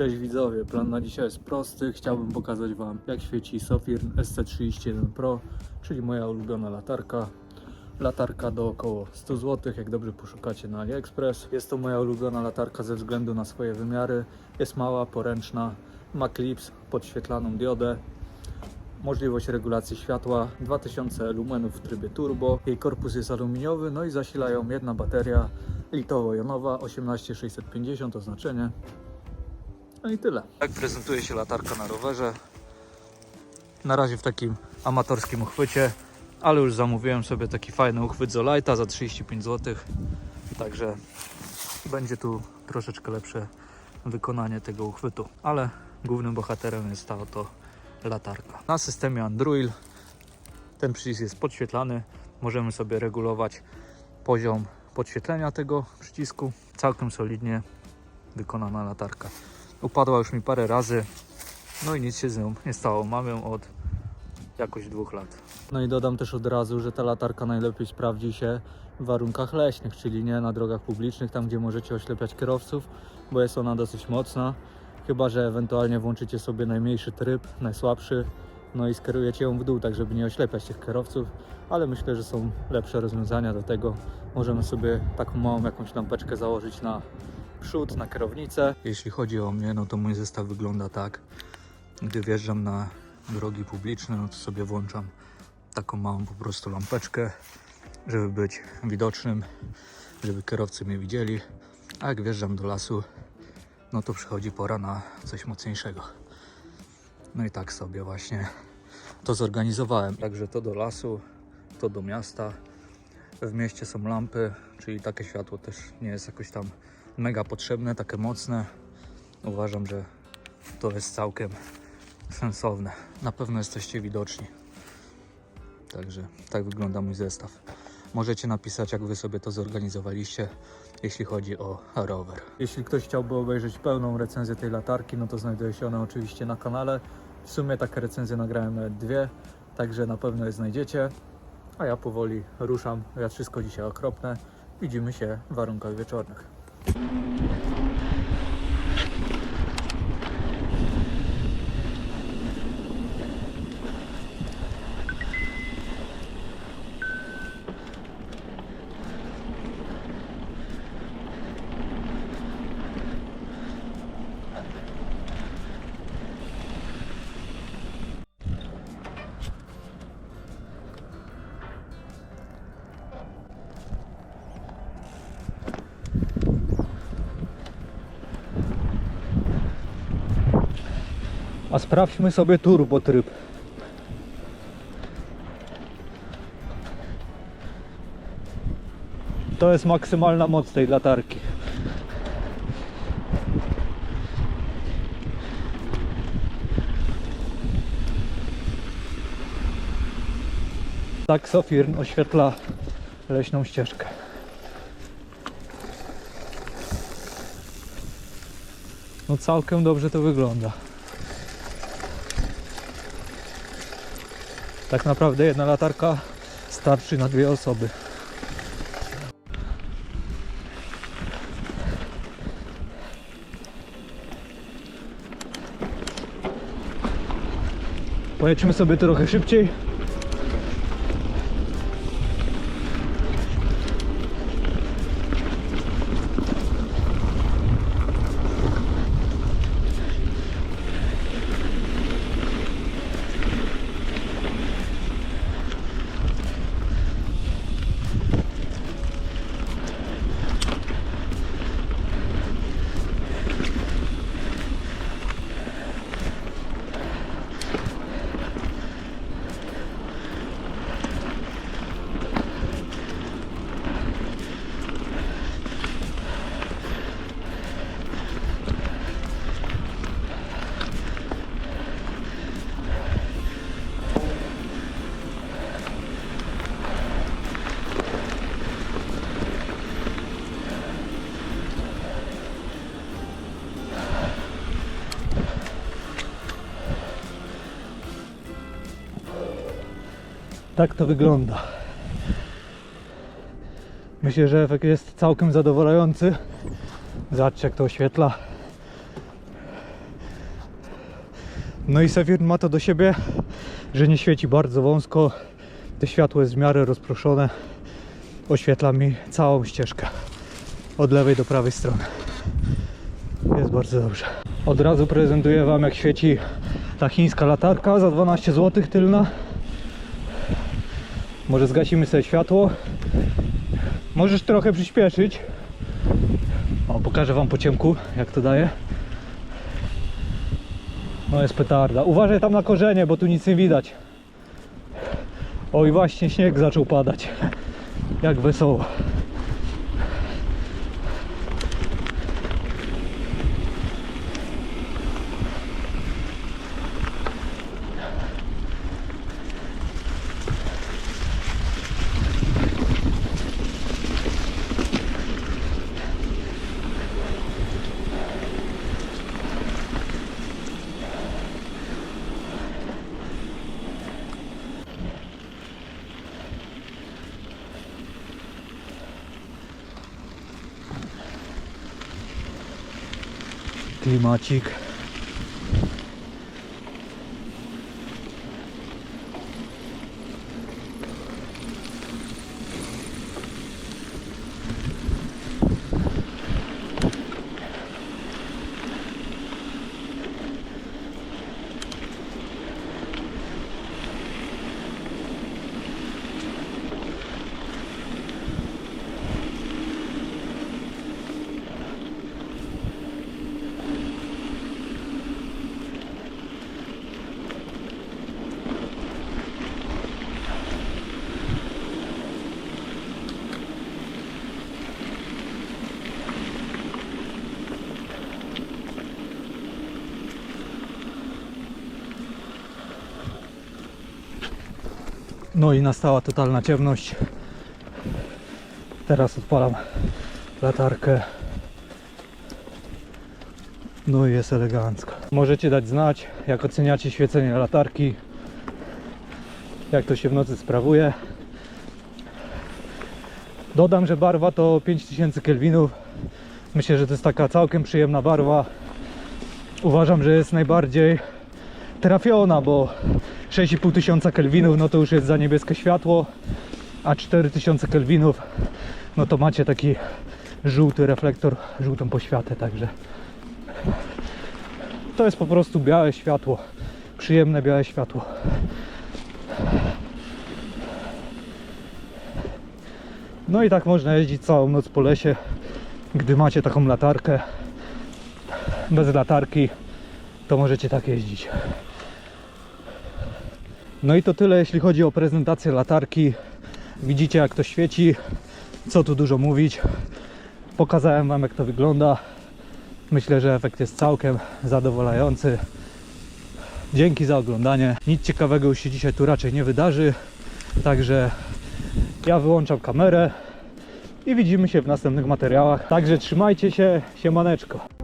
Cześć widzowie, plan na dzisiaj jest prosty. Chciałbym pokazać Wam jak świeci Sofirn SC31 Pro, czyli moja ulubiona latarka. Latarka do około 100 zł, jak dobrze poszukacie na AliExpress. Jest to moja ulubiona latarka ze względu na swoje wymiary. Jest mała, poręczna, ma klips, podświetlaną diodę, możliwość regulacji światła, 2000 lumenów w trybie turbo. Jej korpus jest aluminiowy, no i zasila ją jedna bateria litowo-jonowa 18650 oznaczenie. No i tyle. Tak prezentuje się latarka na rowerze. Na razie w takim amatorskim uchwycie, ale już zamówiłem sobie taki fajny uchwyt Zolajta za 35 zł. Także będzie tu troszeczkę lepsze wykonanie tego uchwytu, ale głównym bohaterem jest ta oto latarka. Na systemie Android ten przycisk jest podświetlany. Możemy sobie regulować poziom podświetlenia tego przycisku. Całkiem solidnie wykonana latarka. Upadła już mi parę razy, no i nic się z nią nie stało. Mam ją od jakoś dwóch lat. No i dodam też od razu, że ta latarka najlepiej sprawdzi się w warunkach leśnych, czyli nie na drogach publicznych, tam gdzie możecie oślepiać kierowców, bo jest ona dosyć mocna. Chyba, że ewentualnie włączycie sobie najmniejszy tryb, najsłabszy, no i skierujecie ją w dół, tak żeby nie oślepiać tych kierowców, ale myślę, że są lepsze rozwiązania do tego. Możemy sobie taką małą jakąś lampeczkę założyć na przód, na kierownicę. Jeśli chodzi o mnie, no to mój zestaw wygląda tak. Gdy wjeżdżam na drogi publiczne, no to sobie włączam taką małą po prostu lampeczkę, żeby być widocznym, żeby kierowcy mnie widzieli. A jak wjeżdżam do lasu, no to przychodzi pora na coś mocniejszego. No i tak sobie właśnie to zorganizowałem. Także to do lasu, to do miasta. W mieście są lampy, czyli takie światło też nie jest jakoś tam mega potrzebne, takie mocne. Uważam, że to jest całkiem sensowne. Na pewno jesteście widoczni. Także tak wygląda mój zestaw. Możecie napisać, jak wy sobie to zorganizowaliście, jeśli chodzi o rower. Jeśli ktoś chciałby obejrzeć pełną recenzję tej latarki, no to znajduje się ona oczywiście na kanale. W sumie takie recenzje nagrałem dwie, także na pewno je znajdziecie. A ja powoli ruszam. Ja wszystko dzisiaj okropne. Widzimy się w warunkach wieczornych. 何? A sprawdźmy sobie turbo tryb. To jest maksymalna moc tej latarki. Tak Sofirn oświetla leśną ścieżkę. No całkiem dobrze to wygląda. Tak naprawdę jedna latarka starczy na dwie osoby. Pojedźmy sobie trochę szybciej. Tak to wygląda. Myślę, że efekt jest całkiem zadowalający. Zobaczcie jak to oświetla. No i Sefir ma to do siebie, że nie świeci bardzo wąsko. To światło jest w miarę rozproszone. Oświetla mi całą ścieżkę. Od lewej do prawej strony. Jest bardzo dobrze. Od razu prezentuję Wam jak świeci ta chińska latarka za 12 zł tylna. Może zgasimy sobie światło. Możesz trochę przyspieszyć. O, pokażę Wam po ciemku jak to daje. No jest petarda. Uważaj tam na korzenie, bo tu nic nie widać. Oj, właśnie śnieg zaczął padać. Jak wesoło. кліматик. No i nastała totalna ciemność. Teraz odpalam latarkę. No i jest elegancko. Możecie dać znać, jak oceniacie świecenie latarki. Jak to się w nocy sprawuje. Dodam, że barwa to 5000 kelwinów. Myślę, że to jest taka całkiem przyjemna barwa. Uważam, że jest najbardziej trafiona, bo 6,5 tysiąca kelwinów no to już jest za niebieskie światło, a 4000 kelwinów no to macie taki żółty reflektor, żółtą poświatę, także to jest po prostu białe światło, przyjemne białe światło. No i tak można jeździć całą noc po lesie, gdy macie taką latarkę. Bez latarki to możecie tak jeździć. No i to tyle jeśli chodzi o prezentację latarki. Widzicie jak to świeci, co tu dużo mówić. Pokazałem Wam jak to wygląda. Myślę, że efekt jest całkiem zadowalający. Dzięki za oglądanie. Nic ciekawego już się dzisiaj tu raczej nie wydarzy. Także ja wyłączam kamerę i widzimy się w następnych materiałach. Także trzymajcie się, siemaneczko.